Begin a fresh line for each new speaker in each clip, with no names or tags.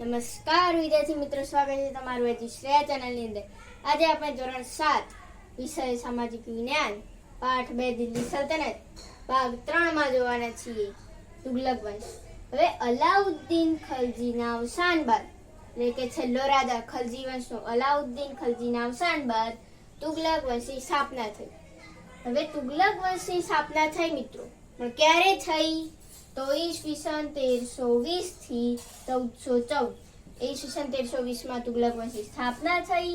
નમસ્કાર વિદ્યાર્થી મિત્રો, સ્વાગત છે તમારું હજી શ્રેયા ચેનલની અંદર. આજે આપણે ધોરણ સાત, વિષય સામાજિક વિજ્ઞાન, પાઠ બે દિલ્હી સલ્તનત, ભાગ ત્રણમાં જોવાના છીએ. તુગલક વંશ હવે અલાઉદ્દીન ખલજીના અવસાન બાદ, એટલે કે છેલ્લો રાજા ખલજી વંશનો અલાઉદ્દીન ખલજીના અવસાન બાદ તુગલક વંશની સ્થાપના થઈ. હવે તુગલક વંશની સ્થાપના થઈ મિત્રો. પણ ક્યારે થઈ? તો ઈસવીસન તેરસો વીસથી ચૌદસો ચૌદ ઈસવીસન તેરસો વીસમાં તુગલક વંશની સ્થાપના થઈ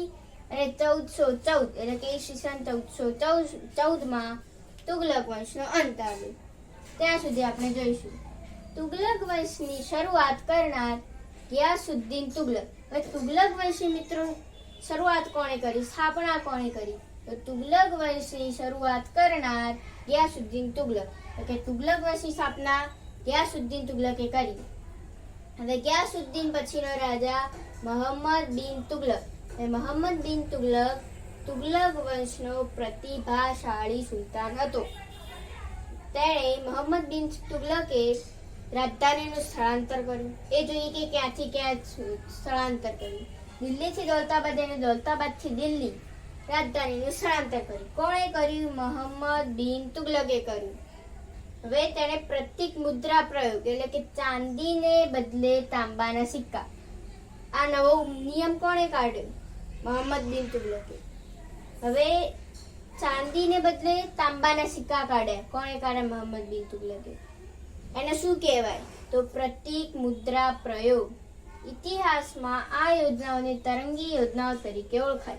અને ચૌદસો ચૌદ એટલે કે ઈસવીસન ચૌદસો ચૌદ ચૌદમાં તુગલક વંશનો અંત આવ્યો ત્યાં સુધી આપણે જોઈશું તુગલક વંશની શરૂઆત કરનાર ગિયાસુદ્દીન તુગલક હવે તુગલક વંશી મિત્રો શરૂઆત કોણે કરી સ્થાપના કોણે કરી તો તુગલક વંશની શરૂઆત કરનાર ગિયાસુદ્દીન તુગલક એટલે તુગલક વંશની સ્થાપના ગિયાસુદ્દીન તુગલકે કરી. હવે ગ્યાસુદ્દીન પછીનો રાજા મોહમ્મદ બિન તુગલક. એ મોહમ્મદ બિન તુગલક તુગલક વંશનો પ્રતિભાશાળી સુલતાન હતો. તેણે મોહમ્મદ બિન તુગલકે રાજધાનીનું સ્થળાંતર કર્યું. એ જોઈએ કે ક્યાંથી ક્યાં સ્થળાંતર કર્યું. દિલ્હીથી દોલતાબાદ અને દૌલતાબાદથી દિલ્હી રાજધાનીનું સ્થળાંતર કર્યું. કોણે કર્યું? મોહમ્મદ બિન તુગલકે કર્યું. હવે તેણે પ્રતિક મુદ્રા પ્રયોગ, એટલે કે ચાંદીને બદલે તાંબાના સિક્કા. આ નવો નિયમ કોણે કાઢ્યો? મોહમ્મદ બિન તુગલકે. હવે ચાંદીને બદલે તાંબાના સિક્કા કાઢ્યા. કોણે કાઢ્યા મોહમ્મદ બિન તુગલકે? એને શું કહેવાય? તો પ્રતિક મુદ્રા પ્રયોગ. ઇતિહાસમાં આ યોજનાઓને તરંગી યોજનાઓ તરીકે ઓળખાય.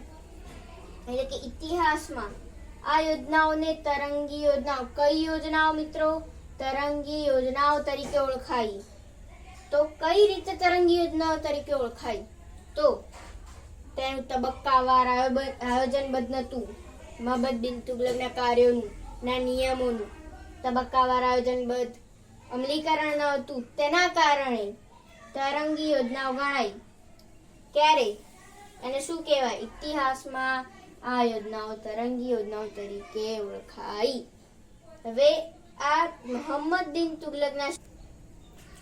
એટલે કે ઇતિહાસમાં આ યોજનાઓને તરંગી યોજનાઓ. કઈ યોજનાઓ મિત્રો? તરંગી યોજનાઓ તરીકે ઓળખાય. તો કઈ રીતે તરંગી યોજનાઓ તરીકે ઓળખાય? તો તેનું તબક્કાવાર આયોજનબદ્ધ નહોતું મોહમ્મદ બિન તુગલકના કાર્યોનું, ના નિયમોનું. તબક્કાવાર આયોજનબદ્ધ અમલીકરણ ન હતું. તેના કારણે તરંગી યોજનાઓ ગણાય. ક્યારે? એને શું કહેવાય? ઇતિહાસમાં આ યોજનાઓ તરંગી યોજનાઓ તરીકે ઓળખાઈ. હવે આ મોહમ્મદ બિન તુગલકના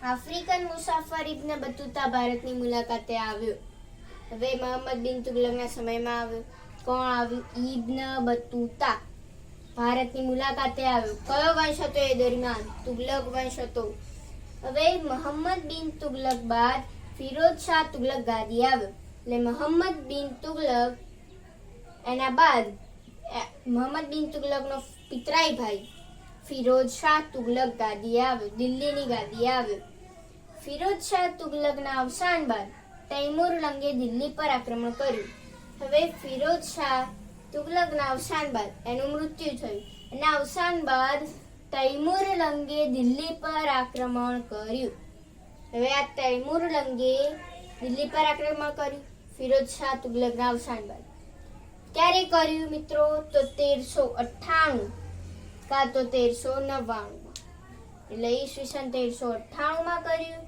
આફ્રિકન મુસાફર ઇબ્ન બતુતા ભારતની મુલાકાતે આવ્યો. હવે મોહમ્મદ બિન તુગલકના સમયમાં આવ્યો. કોણ આવ્યું? ઇબ્ન બતુતા ભારતની મુલાકાતે આવ્યો. કયો વંશ હતો એ દરમિયાન? તુગલક વંશ હતો. હવે મોહમ્મદ બિન તુગલક બાદ ફિરોજ શાહ તુગલક ગાદી આવ્યો. એટલે મોહમ્મદ બિન તુગલક એના બાદ મોહમ્મદ બિન તુગલકનો પિતરાઈ ભાઈ ફિરોજ શાહ તુગલક ગાદી આવ્યો, દિલ્હીની ગાદી આવ્યો. ફિરોજ શાહ તુગલકના અવસાન બાદ તૈમુર લંગે દિલ્હી પર આક્રમણ કર્યું. હવે ફિરોજ શાહ તુગલકના અવસાન બાદ એનું મૃત્યુ થયું. એના અવસાન બાદ તૈમુર લંગે દિલ્હી પર આક્રમણ કર્યું. હવે આ તૈમુર લંગે દિલ્હી પર આક્રમણ કર્યું, ફિરોજ શાહ તુગલકના અવસાન બાદ. ક્યારે કર્યું મિત્રો? તો તેરસો અઠ્ઠાણું કાં તો તેરસો નવ્વાણુંમાં. એટલે ઈસવીસન તેરસો અઠ્ઠાણુંમાં કર્યું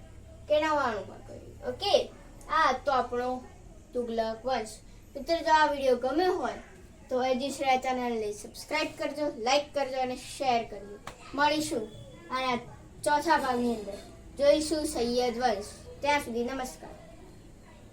કે નવ્વાણુંમાં કર્યું? ઓકે? આ તો આપણો તુગલક વંશ. મિત્રો, જો આ વીડિયો ગમ્યો હોય, તો એજી શ્રેયા ચેનલને સબસ્ક્રાઇબ કરજો લાઈક કરજો અને શેર કરજો. મળીશું આના ચોથા ભાગની અંદર. જોઈશું સૈયદ વંશ. ત્યાં સુધી નમસ્કાર.